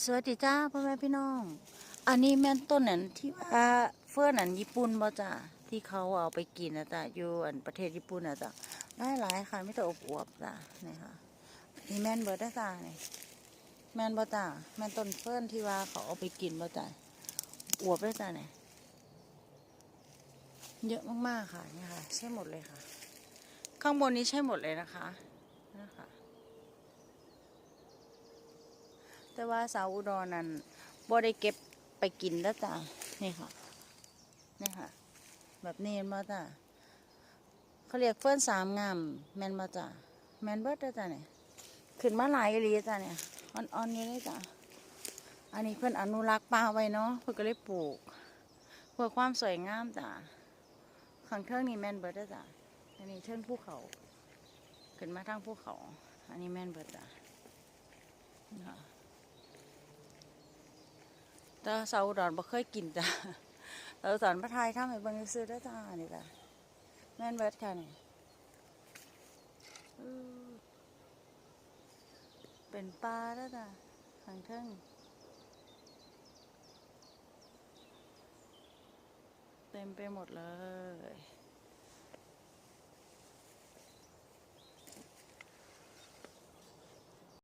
สวัสดีจ้าพ่อแม่พี่น้อง อันนี้แม่นต้นนั้นที่ว่าเฟื่อนอันญี่ปุ่นบ่จ้าที่เขาเอาไปกินนะจ้ะอยู่อันประเทศญี่ปุ่นนะจ้ะได้หลายค่ะไม่ต้องอบอวบจ้ะนี่ค่ะนี่แม่นเบิดได้จ้านี่แม่นบ่จ้าแม่นต้นเฟื่อนที่ว่าเขาเอาไปกินบ่จ้าอวบได้จ้าเนี่ยเยอะมากๆค่ะนี่ค่ะ ใช่หมดเลยค่ะ ข้างบนนี้ใช่หมดเลยนะคะ แต่ว่าสาวอุดรนั้นบ่ได้เก็บไปกินแล้วจ้ะนี่ค่ะนี่ค่ะ แบบนี้มาจ้ะเขาเรียกเฟื่อนสามงามแมนมาจ้ะแมนเบิดเด้จ้ะเนี่ยขึ้นมาหลายอีหลีจ้ะเนี่ยอ่อนๆอยู่เลยจ้ะอันนี้เพื่อนอนุรักษ์ป่าไว้เนาะเพื่อนก็เลยปลูก เพื่อความสวยงามจ้ะข้างเทิงนี่แมนเบิดเด้จ้ะอันนี้เทิงภูเขา ขึ้นมาทางภูเขา อันนี้แมนเบิร์ดจ้ะนี่ค่ะ แต่สาวอุดรบ่เคยกินจ้ะเราสอนพระไทยทำให้เบิ่งซื้อได้จ้านี่จ้ะแม่นเบิดค่ะนี่เป็นปลาแล้วจ้ะทางเทิงเต็มไปหมดเลย